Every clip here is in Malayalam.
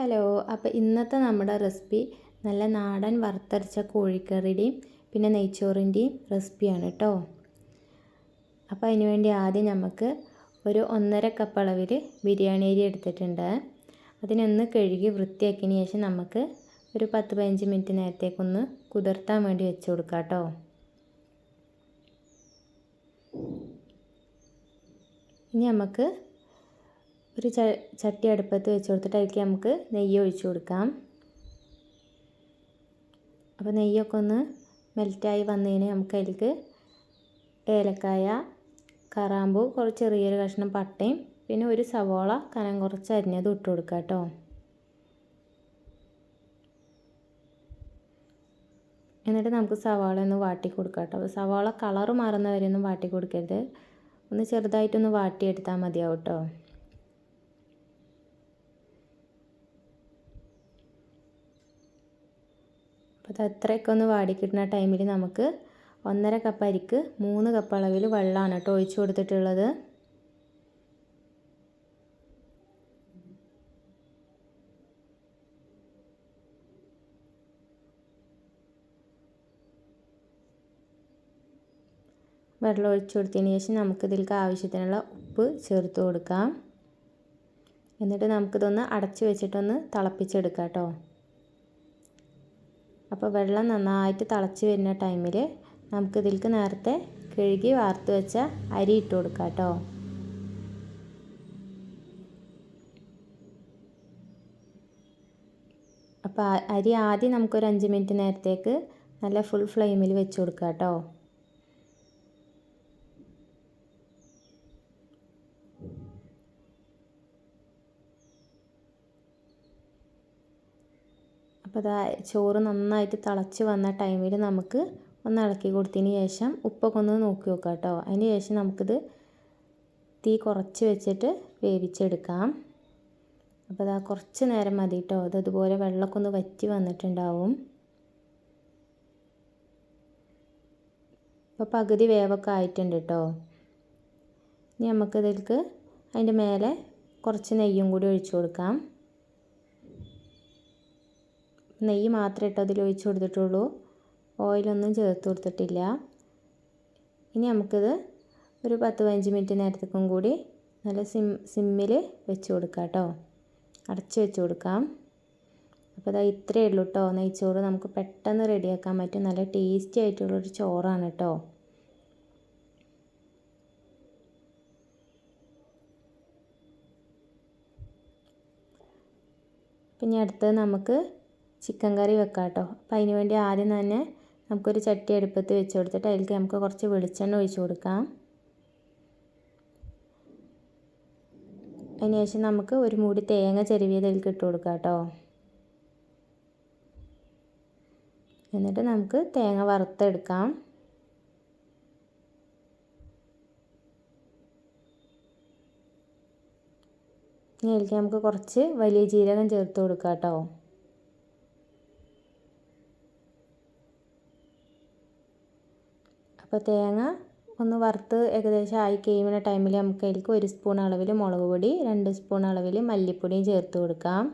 ഹലോ അപ്പോൾ ഇന്നത്തെ നമ്മുടെ റെസിപ്പി നല്ല നാടൻ വറുത്തരച്ച കോഴിക്കറിയുടെയും പിന്നെ നെയ്ച്ചോറിന്റെയും റെസിപ്പിയാണ് കേട്ടോ അപ്പോൾ അതിന് വേണ്ടി ആദ്യം നമുക്ക് ഒരു ഒന്നര കപ്പ് അളവിൽ ബിരിയാണി അരി എടുത്തിട്ടുണ്ട്. അതിനൊന്ന് കഴുകി വൃത്തിയാക്കിയതിന് ശേഷം നമുക്ക് ഒരു പത്ത് പതിനഞ്ച് മിനിറ്റ് നേരത്തേക്കൊന്ന് കുതിർത്താൻ വേണ്ടി വെച്ച് കൊടുക്കാം കേട്ടോ ഇനി നമുക്ക് ഒരു ചട്ടി അടുപ്പത്ത് വെച്ച് കൊടുത്തിട്ട് അതിലേക്ക് നമുക്ക് നെയ്യ് ഒഴിച്ചു കൊടുക്കാം. അപ്പോൾ നെയ്യൊക്കെ ഒന്ന് മെൽറ്റായി വന്നതിന് നമുക്ക് അതിലേക്ക് ഏലക്കായ കറാമ്പു കുറച്ച് ചെറിയൊരു കഷ്ണം പട്ടയും പിന്നെ ഒരു സവോള കനം കുറച്ച് അരിഞ്ഞത് ഇട്ട് കൊടുക്കുക കേട്ടോ. എന്നിട്ട് നമുക്ക് സവാള ഒന്ന് വാട്ടി കൊടുക്കാം കേട്ടോ. അപ്പോൾ സവാള കളറ് മാറുന്ന വരെ വാട്ടി കൊടുക്കരുത്. ഒന്ന് ചെറുതായിട്ടൊന്ന് വാട്ടിയെടുത്താൽ മതിയാവും കേട്ടോ. അത് അത്രയൊക്കെ ഒന്ന് വാടി കിട്ടുന്ന ടൈമിൽ നമുക്ക് ഒന്നര കപ്പ് അരിക്ക് മൂന്ന് കപ്പ് അളവിൽ വെള്ളമാണ് കേട്ടോ ഒഴിച്ചു കൊടുത്തിട്ടുള്ളത്. വെള്ളം ഒഴിച്ചു കൊടുത്തതിന് ശേഷം നമുക്കിതിലേക്ക് ആവശ്യത്തിനുള്ള ഉപ്പ് ചേർത്ത് കൊടുക്കാം. എന്നിട്ട് നമുക്കിതൊന്ന് അടച്ചു വെച്ചിട്ടൊന്ന് തിളപ്പിച്ചെടുക്കാം കേട്ടോ. അപ്പോൾ വെള്ളം നന്നായിട്ട് തിളച്ച് വരുന്ന ടൈമിൽ നമുക്കിതിലേക്ക് നേരത്തെ കഴുകി വാർത്ത് വെച്ച അരി ഇട്ട് കൊടുക്കാം കേട്ടോ അപ്പോൾ അരി ആദ്യം നമുക്കൊരു അഞ്ച് മിനിറ്റ് നേരത്തേക്ക് നല്ല ഫുൾ ഫ്ലെയിമിൽ വെച്ച് കൊടുക്കാം കേട്ടോ അപ്പോൾ അതാ ചോറ് നന്നായിട്ട് തിളച്ച് വന്ന ടൈമിൽ നമുക്ക് ഒന്ന് ഇളക്കി കൊടുത്തതിന് ശേഷം ഉപ്പൊക്കെ ഒന്ന് നോക്കി നോക്കാം കേട്ടോ. അതിന് ശേഷം നമുക്കിത് തീ കുറച്ച് വെച്ചിട്ട് വേവിച്ചെടുക്കാം. അപ്പോൾ അതാ കുറച്ച് നേരം മതി കേട്ടോ. അത് അതുപോലെ വെള്ളമൊക്കെ ഒന്ന് വറ്റി വന്നിട്ടുണ്ടാവും. അപ്പോൾ പകുതി വേവൊക്കെ ആയിട്ടുണ്ട് കേട്ടോ. ഇനി നമുക്കിതിലേക്ക് അതിന്റെ മേലെ കുറച്ച് നെയ്യും കൂടി ഒഴിച്ചു കൊടുക്കാം. നെയ്യ് മാത്രമേ ഇട്ട് അതിൽ ഒഴിച്ച് കൊടുത്തിട്ടുള്ളൂ. ഓയിലൊന്നും ചേർത്ത് കൊടുത്തിട്ടില്ല. ഇനി നമുക്കിത് ഒരു പത്ത് പതിനഞ്ച് മിനിറ്റ് നേരത്തേക്കും കൂടി നല്ല സിം സിമ്മിൽ വെച്ച് കൊടുക്കാം കേട്ടോ. അടച്ച് വെച്ച് കൊടുക്കാം. അപ്പോൾ അതാ ഇത്രയേ ഉള്ളൂ കേട്ടോ. നെയ്ച്ചോറ് നമുക്ക് പെട്ടെന്ന് റെഡിയാക്കാൻ പറ്റും. നല്ല ടേസ്റ്റി ആയിട്ടുള്ളൊരു ചോറാണ് കേട്ടോ. പിന്നെ അടുത്തത് നമുക്ക് ചിക്കൻ കറി വെക്കാം കേട്ടോ അപ്പോൾ അതിന് വേണ്ടി ആദ്യം തന്നെ നമുക്കൊരു ചട്ടി അടുപ്പത്ത് വെച്ച് കൊടുത്തിട്ട് അതിലേക്ക് നമുക്ക് കുറച്ച് വെളിച്ചെണ്ണ ഒഴിച്ച് കൊടുക്കാം. അതിന് ശേഷം നമുക്ക് ഒരു മൂടി തേങ്ങ ചെരുവിയത് അതിലേക്ക് ഇട്ട് കൊടുക്കാം കേട്ടോ എന്നിട്ട് നമുക്ക് തേങ്ങ വറുത്തെടുക്കാം. ഇനി അതിലേക്ക് നമുക്ക് കുറച്ച് വലിയ ജീരകം ചേർത്ത് കൊടുക്കാം കേട്ടോ അപ്പോൾ തേങ്ങ ഒന്ന് വറുത്ത് ഏകദേശം ആയി കഴിയുന്ന ടൈമിൽ നമുക്ക് അതിലേക്ക് ഒരു സ്പൂൺ അളവിൽ മുളക് പൊടി രണ്ട് സ്പൂൺ അളവിൽ മല്ലിപ്പൊടിയും ചേർത്ത് കൊടുക്കാം.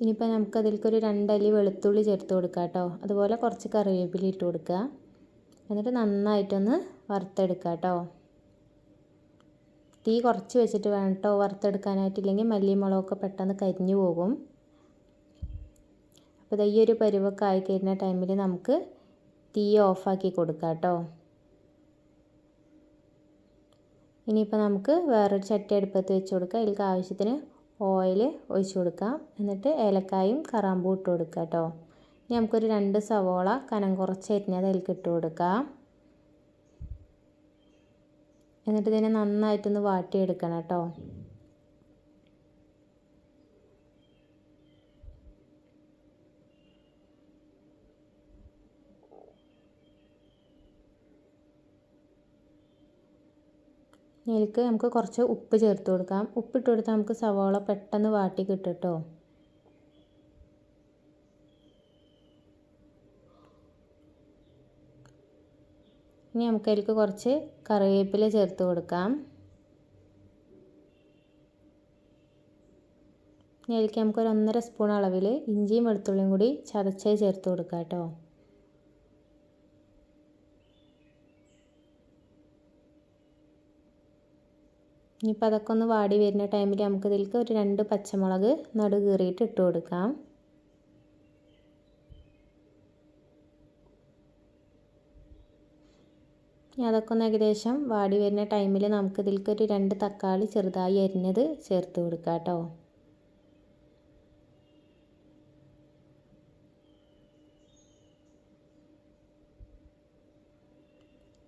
ഇനിയിപ്പോൾ നമുക്ക് അതിലേക്ക് ഒരു രണ്ടല്ലി വെളുത്തുള്ളി ചേർത്ത് കൊടുക്കാം കേട്ടോ. അതുപോലെ കുറച്ച് കറിവേപ്പില ഇട്ട് കൊടുക്കുക. എന്നിട്ട് നന്നായിട്ടൊന്ന് വറുത്തെടുക്കാം കേട്ടോ. തീ കുറച്ച് വെച്ചിട്ട് വേണം കേട്ടോ വറുത്തെടുക്കാനായിട്ടില്ലെങ്കിൽ മല്ലിയും മുളകൊക്കെ പെട്ടെന്ന് കരിഞ്ഞു പോകും. അപ്പോൾ ഈ ഒരു പരുവൊക്കെ ആയി കഴിഞ്ഞ ടൈമിൽ നമുക്ക് തീ ഓഫാക്കി കൊടുക്കാം കേട്ടോ ഇനിയിപ്പോൾ നമുക്ക് വേറൊരു ചട്ടി അടുപ്പത്ത് വെച്ച് കൊടുക്കാം. അതിലേക്ക് ആവശ്യത്തിന് ഓയിൽ ഒഴിച്ച് കൊടുക്കാം. എന്നിട്ട് ഏലക്കായും കറാമ്പൂ ഇട്ട് കൊടുക്കാം കേട്ടോ ഇനി നമുക്കൊരു രണ്ട് സവോള കനം കുറച്ച് അരിഞ്ഞത് അതിലേക്ക് ഇട്ട് കൊടുക്കാം. എന്നിട്ട് ഇതിനെ നന്നായിട്ടൊന്ന് വാട്ടിയെടുക്കണം കേട്ടോ. ഇതിലേക്ക് നമുക്ക് കുറച്ച് ഉപ്പ് ചേർത്ത് കൊടുക്കാം. ഉപ്പിട്ട് കൊടുത്താൽ നമുക്ക് സവാള പെട്ടെന്ന് വാട്ടി കിട്ടും കേട്ടോ. ഇനി നമുക്ക് അതിലേക്ക് കുറച്ച് കറിവേപ്പില ചേർത്ത് കൊടുക്കാം. ഇനി അതിലേക്ക് നമുക്ക് ഒരു ഒന്നര സ്പൂൺ അളവിൽ ഇഞ്ചിയും വെളുത്തുള്ളിയും കൂടി ചതച്ചത് ചേർത്ത് കൊടുക്കാം കേട്ടോ. ഇനിയിപ്പോൾ അതൊക്കെ ഒന്ന് വാടി വരുന്ന ടൈമിൽ നമുക്കിതിലേക്ക് ഒരു രണ്ട് പച്ചമുളക് നടു കീറിയിട്ട് ഇട്ട് കൊടുക്കാം. അതൊക്കെ ഒന്ന് ഏകദേശം വാടി വരുന്ന ടൈമിൽ നമുക്ക് ഇതിലേക്ക് ഒരു രണ്ട് തക്കാളി ചെറുതായി അരിഞ്ഞത് ചേർത്ത് കൊടുക്കാം കേട്ടോ.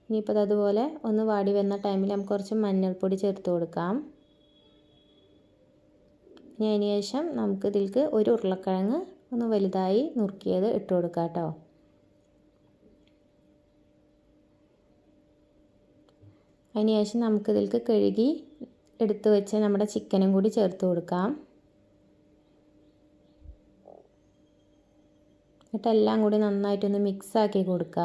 ഇനിയിപ്പോൾ അതുപോലെ ഒന്ന് വാടി വരുന്ന ടൈമിൽ നമുക്ക് കുറച്ച് മഞ്ഞൾപ്പൊടി ചേർത്ത് കൊടുക്കാം. ഇനി അതിന് ശേഷം നമുക്ക് ഇതിലേക്ക് ഒരു ഉരുളക്കിഴങ്ങ് ഒന്ന് വലുതായി നുറുക്കിയത് ഇട്ട് കൊടുക്കാം കേട്ടോ. അതിന് ശേഷം നമുക്ക് ഇതിലേക്ക് കഴുകി എടുത്തു വെച്ച നമ്മുടെ ചിക്കനും കൂടി ചേർത്ത് കൊടുക്കാം. എന്നിട്ട് എല്ലാം കൂടി നന്നായിട്ടൊന്ന് മിക്സാക്കി കൊടുക്കുക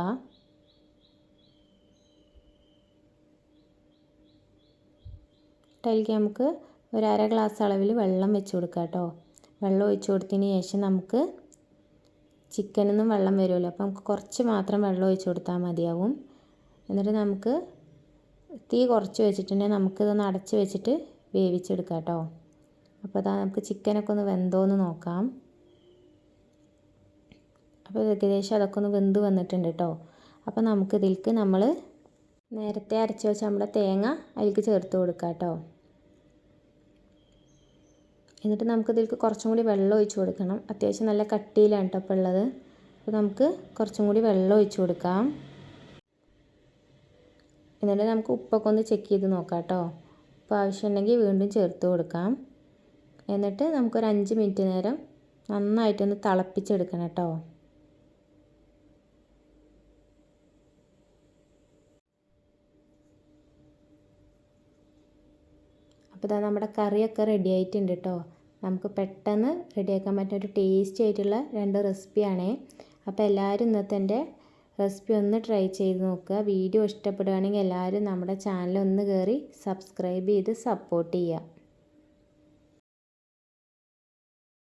അതിലേക്ക് നമുക്ക് ഒരു അര ഗ്ലാസ് അളവിൽ വെള്ളം വെച്ച് കൊടുക്കാം കേട്ടോ. വെള്ളം ഒഴിച്ച് കൊടുത്തതിന് ശേഷം നമുക്ക് ചിക്കനിൽ നിന്നും വെള്ളം വരുമല്ലോ. അപ്പോൾ നമുക്ക് കുറച്ച് മാത്രം വെള്ളം ഒഴിച്ച് കൊടുത്താൽ മതിയാവും. എന്നിട്ട് നമുക്ക് തീ കുറച്ച് വെച്ചിട്ടുണ്ടെങ്കിൽ നമുക്കിതൊന്ന് അടച്ച് വെച്ചിട്ട് വേവിച്ചെടുക്കാം കേട്ടോ. അപ്പോൾ അതാ നമുക്ക് ചിക്കനൊക്കെ ഒന്ന് വെന്തോന്ന് നോക്കാം. അപ്പോൾ ഏകദേശം അതൊക്കെ ഒന്ന് വെന്ത് വന്നിട്ടുണ്ട് കേട്ടോ. അപ്പോൾ നമുക്ക് ഇതിലേക്ക് നമ്മൾ നേരത്തെ അരച്ച് വെച്ച നമ്മുടെ തേങ്ങ അതിലേക്ക് ചേർത്ത് കൊടുക്കാം കേട്ടോ. എന്നിട്ട് നമുക്ക് ഇതിലേക്ക് കുറച്ചും കൂടി വെള്ളം ഒഴിച്ച് കൊടുക്കണം. അത്യാവശ്യം നല്ല കട്ടിയിലാണ് കേട്ടോ ഇപ്പോൾ ഉള്ളത്. അപ്പോൾ നമുക്ക് കുറച്ചും കൂടി വെള്ളം ഒഴിച്ച് കൊടുക്കാം. എന്നിട്ട് നമുക്ക് ഉപ്പൊക്കെ ഒന്ന് ചെക്ക് ചെയ്ത് നോക്കാം കേട്ടോ ഉപ്പ് ആവശ്യമുണ്ടെങ്കിൽ വീണ്ടും ചേർത്ത് കൊടുക്കാം. എന്നിട്ട് നമുക്കൊരു അഞ്ച് മിനിറ്റ് നേരം നന്നായിട്ടൊന്ന് തിളപ്പിച്ചെടുക്കണം കേട്ടോ. അപ്പോൾ ഇതാ നമ്മുടെ കറിയൊക്കെ റെഡി ആയിട്ടുണ്ട് കേട്ടോ. നമുക്ക് പെട്ടെന്ന് റെഡിയാക്കാൻ പറ്റുന്ന ഒരു ടേസ്റ്റി ആയിട്ടുള്ള രണ്ട് റെസിപ്പിയാണേ അപ്പോൾ എല്ലാവരും ഇന്നത്തെ എന്റെ റെസിപ്പി ഒന്ന് ട്രൈ ചെയ്ത് നോക്കുക. വീഡിയോ ഇഷ്ടപ്പെടുകയാണെങ്കിൽ എല്ലാവരും നമ്മുടെ ചാനൽ ഒന്ന് കയറി സബ്സ്ക്രൈബ് ചെയ്ത് സപ്പോർട്ട് ചെയ്യുക.